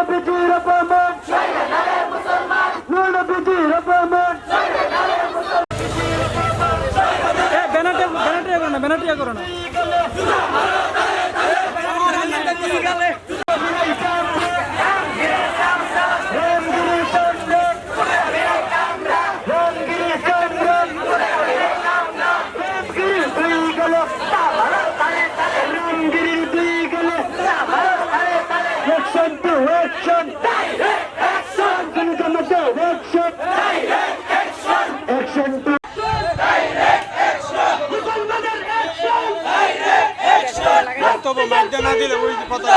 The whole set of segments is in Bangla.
নবীজির অপমান নবীজির অপমান ব্যানারটা করো না ব্যানারটা করো না রামগিরি সংগ্রাম রামগিরি সংগ্রাম রামগিরি দুই গেল রামগিরি দুই গেল অ্যাকশন টু অ্যাকশন জনগণকে অ্যাকশন অ্যাকশন টু তবু মাইকটা না দিলে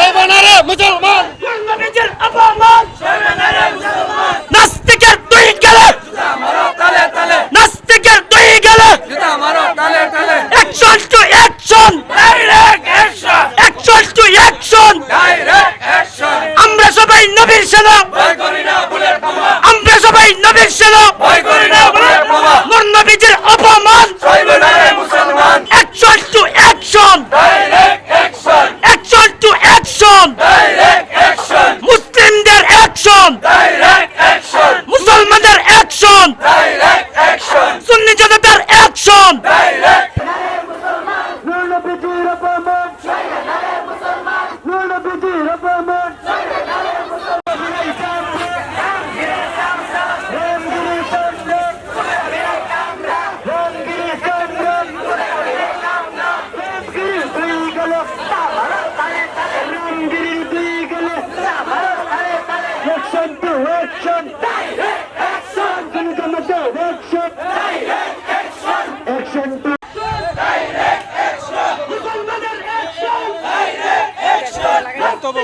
ওই পতাকা নাস্তিকের দুই গেলে নাস্তিকের দুই গেলে action to action action to action আমরা সবাই নবীর সেনা আমরা সবাই নবীর সেনা মোর নবীজির অপমান action to action action to action মুসলিমদের অ্যাকশন মুসলমানদের অ্যাকশন সুন্নি জনতার অ্যাকশন নবীজির অপমান নবীজির অপমান রামগিরি সংগ্রাম রামগিরি সংগ্রাম রামগিরি দুই গেল রামগিরি দুই গেল অ্যাকশন টু অ্যাকশন জনগণকে অ্যাকশন অ্যাকশন টু তবু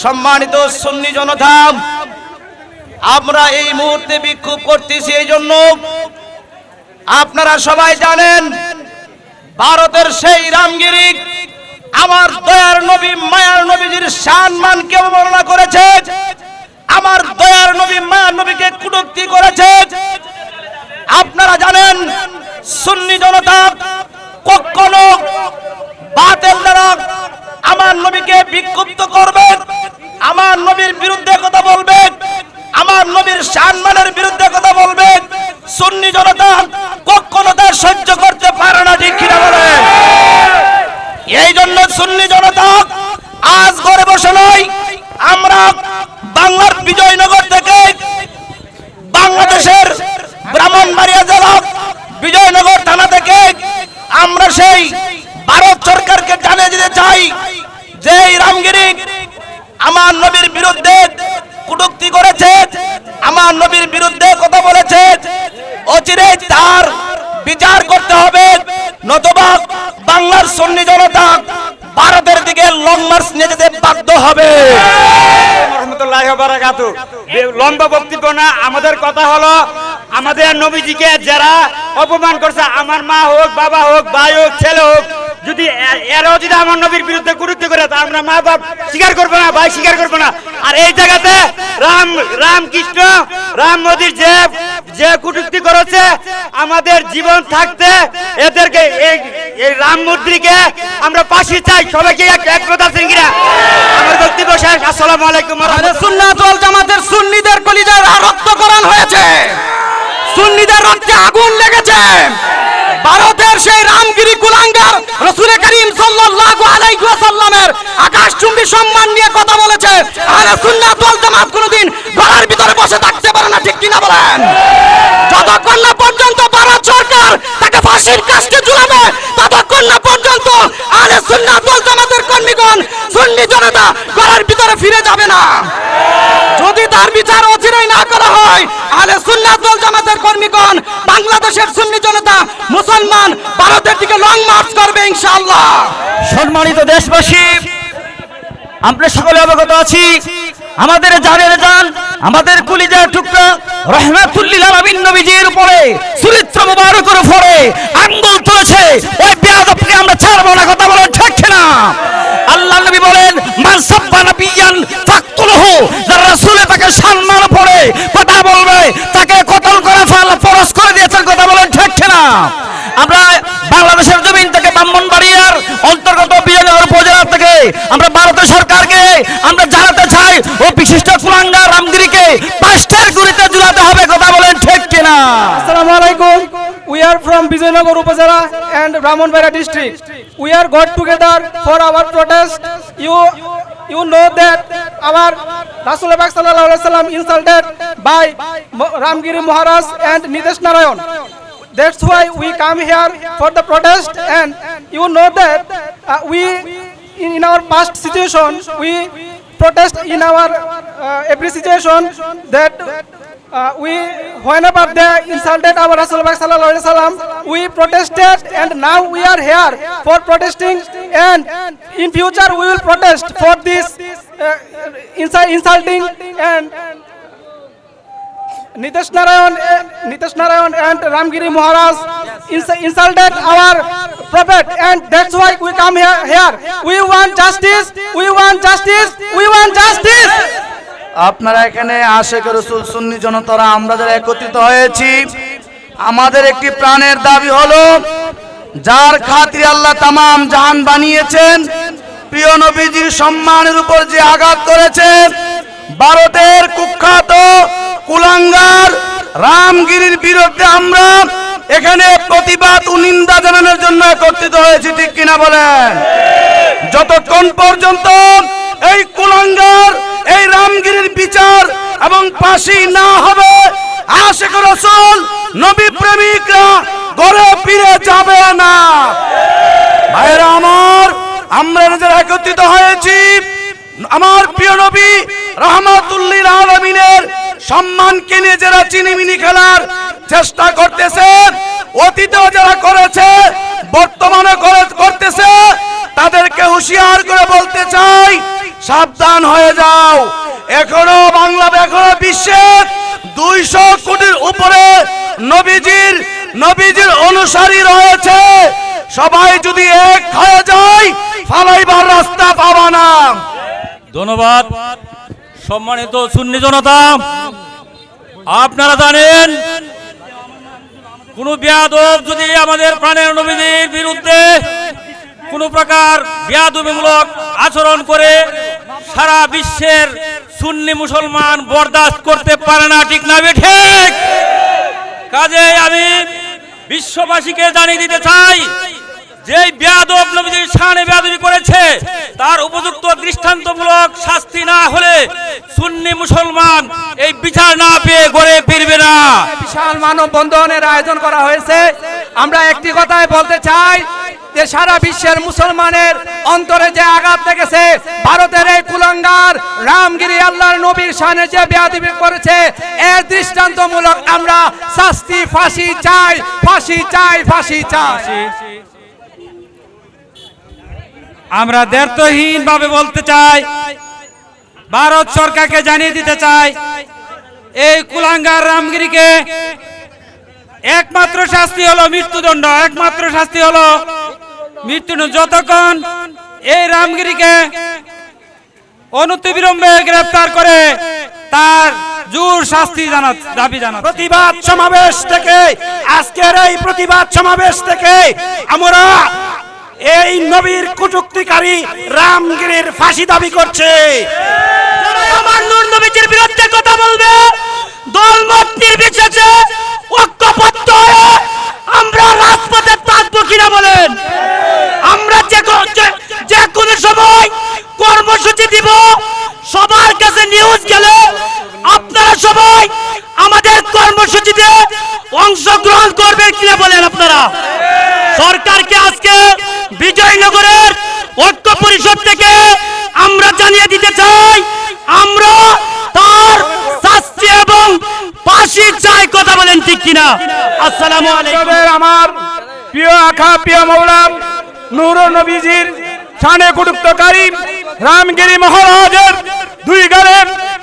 সম্মানিত সুন্নি জনতা, আমরা এই মুহূর্তে বিক্ষোভ করতেছি এই জন্য। আপনারা সবাই জানেন, ভারতের সেই রামগিরি আমার দয়ার নবী, মায়ার নবীজির সম্মান কেউ বর্ণনা করে বিরুদ্ধে কুটুক্তি করেছে, আমার নবীর বিরুদ্ধে কথা বলেছে। অচিরে তার বিচার করতে হবে, নতুবা বাংলার সন্নি জনতা ভারতের দিকে লং মার্চ নিয়ে যেতে বাধ্য হবে। লম্বা বক্তব্য না, আমাদের কথা হলো, আমাদের নবীজিকে যারা অপমান করছে, আমার মা হোক, বাবা হোক, ভাই হোক, ছেলে হোক যদি এরাও যদি আমার নবীর বিরুদ্ধে কুরুক্তি করে তা আমরা মা বাপ স্বীকার করব না ভাই স্বীকার করব না। আর এই জায়গাতে রাম রামকৃষ্ণ রাম মোদীর যে যে কুটুক্তি করেছে আমাদের জীবন থাকতে এদেরকে এই এই রাম মূর্তিকে আমরা পাশে চাই। সবাইকে এক একতা আছেন কিনা? আমার বক্তব্য শেষ। আসসালামু আলাইকুম। সুন্নাত ওয়াল জামাতের সুন্নিদের কলিজায় রক্তকরণ হয়েছে। সুন্নিদের রক্তে আগুন লেগেছে। ভারতের সেই রামগিরি কুলাঙ্গার রসুল করিম সাল্লাল্লাহু আলাইহি ওয়াসাল্লামের আকাশচুম্বী সম্মান নিয়ে কথা বলেছে। আহলে সুন্নাত ওয়াল জামাত কোনোদিন ভিতরে বসে থাকতে পারে না, ঠিক কিনা বলেন? যতক্ষণ না পর্যন্ত ভারত সরকার তাকে ফাঁসির ঝুলাবে, ততক্ষণ না পর্যন্ত আহলে সুন্নাত ওয়াল জামাতের কর্মীগণ, সুন্নি জনতা গলার ভিতরে ফিরে যাবে না। যদি তার বিচার অচিরেই না করা হয় তাহলে সুন্নাত ওয়াল জামাতের কর্মীগণ বাংলাদেশের সুন্নি মুসলমান ভারতের দিকে লং মার্চ করবে ইনশাআল্লাহ। সম্মানিত দেশবাসী, আমরা সকলে অবগত আছি, আমাদের জানের জান, আমাদের কুলিজার টুকরা রহমাতুল্লিল আলামিন নবীজির উপরে চরিত্র মুবারকের উপরে আঙ্গুল তুলেছে। ওই বেয়াদবকে আমরা ছাড়বো না, কথা বলেন ঠিক না আল্লাহ নবী বলেন, মান সাব্বা নাবিয়ান ফাকতুলহু যারা রাসূলের তাকে সম্মান পড়ে কথা বলবে, তাকে কতল করা ফল- ফরজ করে দিয়েছেন কথা বলেন ঠিক না আমরা বাংলাদেশের জমিন থেকে ব্রাহ্মণবাড়িয়ার অন্তর্গত বিজয়নগর উপজেলা থেকে আমরা ভারতের সরকারকে আমরা জানাতে চাই ও বিশিষ্ট কুলাঙ্গা রামগিরিকে পাঁচটার গুলিতে ঝুলাতে হবে কথা বলেন ঠিক কিনা Assalamu alaikum. We are from Bijaynagar Upazila and Brahmanbara district. We are got together for our protest. You you know that our Rasulullah Pak sallallahu alaihi wasallam insulted by Ramgiri Maharaj and Nitesh Narayan. That's why we come here for the protest and you know that uh, we in, our past situation we protest in our uh, every situation that uh, we whenever they insulted our Rasulullah sallallahu alaihi wasallam we protested and now we are here for protesting and in future we will protest for this uh, insulting and Nitesh Narayan, uh, Nitesh Narayan and Ramgiri Maharaj ins- insulted our prophet and that's why we come here, here. We want justice, we want justice, we want justice. আপনারা এখানে আশেখ রসুল সুন্নি জনতারা আমরা যারা একত্রিত হয়েছি আমাদের একটি প্রাণের দাবি হলো যার খাতিরে আল্লাহ তামাম জাহান বানিয়েছেন প্রিয় নবীজির সম্মানের উপর যে আঘাত করেছেন ভারতের কুখ্যাত কুলাঙ্গার রামগিরির বিরুদ্ধে আমরা এখানে প্রতিবাদ ও নিন্দা জানানোর জন্য একত্রিত হয়েছি, ঠিক কিনা বলেন? যতক্ষণ পর্যন্ত এই কুলাঙ্গার, এই রামগিরির বিচার এবং ফাঁসি না হবে, আশেখ রসুল নবী প্রেমিকরা ঘরে ফিরে যাবে না। ভাইরা আমার, আমরা যারা একত্রিত হয়েছি। আমার প্রিয় নবী রহমাতুল্লিল আলমিনের সম্মানকে নিয়ে যারা চিনিমিনি খেলার চেষ্টা করতেছে, অতীতেও যারা করেছে বর্তমানে করে- করতেছে, তাদেরকে হুঁশিয়ার করে বলতে চাই, সাবধান হয়ে যাও। এখনও বাংলা এখনও বিশ্বে দুইশো কোটির উপরে নবীজির নবীজির অনুসারী রয়েছে। সবাই যদি এক হয়ে যায়, ফালাইবার রাস্তা পাবা না। ধন্যবাদ। সম্মানিত সুন্নি জনতা, আপনারা জানেন, কোন বিয়াদব যদি আমাদের প্রাণের নবীদের বিরুদ্ধে কোন প্রকার বিয়াদবিমূলক আচরণ করে সারা বিশ্বের সুন্নি মুসলমান বরদাস্ত করতে পারে না, ঠিক না ঠিক? কাজে আমি বিশ্ববাসীকে জানিয়ে দিতে চাই যে বেয়াদব নবীজির শানে বেয়াদবি করেছে তার উপযুক্ত দৃষ্টান্তমূলক শাস্তি না হলে সুন্নি মুসলমান এই বিচার না পেয়ে গড়ে ফিরবে না। বিশাল মানববন্ধনের আয়োজন করা হয়েছে। আমরা একটি কথাই বলতে চাই যে সারা বিশ্বের মুসলমানের অন্তরে যে আঘাত লেগেছে ভারতের এই কুলঙ্গার রামগিরি আল্লাহর নবীর শানে যে বেয়াদবি করেছে এর দৃষ্টান্তমূলক আমরা শাস্তি ফাঁসি চাই ফাঁসি চাই ফাঁসি চাই। আমরা দ্ব্যর্থহীন ভাবে বলতে চাই, ভারত সরকারকে জানিয়ে দিতে চাই, এই কুলাঙ্গার রামগিরিকে একমাত্র শাস্তি হলো মৃত্যুদণ্ড, একমাত্র শাস্তি হলো মৃত্যুদণ্ড। যতক্ষণ এই রামগিরিকে অনতিবিলম্বে গ্রেফতার করে তার জোর শাস্তি জানা দাবি জানা প্রতিবাদ সমাবেশ থেকে, আজকের এই প্রতিবাদ সমাবেশ থেকে আমরা এই নবীর কটুক্তিকারী রামগিরির ফাঁসি দাবি করছে। আমার নূর নবীজির বিরুদ্ধে কথা বলবে দলমত নির্বিশেষে ঐক্যবদ্ধ হয়ে আমরা রাজপথে থাকব কিনা বলেন। আমরা যে যে কোনো সময় কর্মসূচি দিব, সবার কাছে নিউজ গেলে আপনারা সবাই আমাদের কর্মসূচিতে অংশগ্রহণ করবেন কিনা বলেন আপনারা। সরকারকে আজকে বিজয়নগরের ঐক্য পরিষদ থেকে আমরা জানিয়ে দিতে চাই, আমরা তার শাস্তি এবং ফাঁসি চাই কথা বলেন ঠিক কিনা। আসসালামু আলাইকুম। আমার প্রিয় আখা, প্রিয় মৌলাম নুর নবীজির শানে কুটুক্তকারী রামগিরি মহারাজের দুই গালে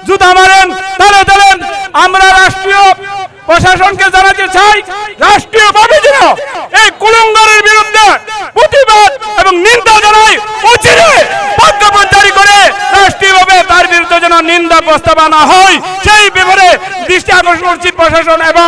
জুতা মারেন, তালে তালেন, আমরা রাষ্ট্রীয় প্রশাসনকে জানাতে চাই, রাষ্ট্রীয় ভাবে যেন এই কুলঙ্গারের বিরুদ্ধে প্রতিবাদ এবং নিন্দা জানাই অচিরে প্রজ্ঞাপন জারি করে রাষ্ট্রীয়ভাবে তার বিরুদ্ধে যেন নিন্দা প্রস্তাব আনা হয়, সেই ব্যাপারে দৃষ্টি আকর্ষণ করছি প্রশাসন এবং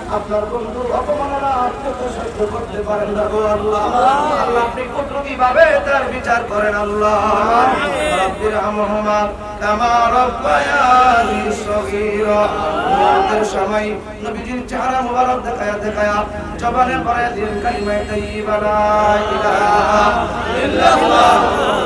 আপনার বন্ধু অপমাননা আপনাকে সহ্য করতে পারেন না গো আল্লাহ। আল্লাহ আপনি কুদরতি ভাবে তার বিচার করেন আল্লাহ। রব্বির হামহুমা কামা রব্বায়ানি সগীরা। মুহূর্তের সময় নবীজির চেহারা মুবারক দেখায়া দেখায়া জবানে পড়ে দিন কালিমায়ে তাইয়্যিবা লা ইলাহা ইল্লাল্লাহ।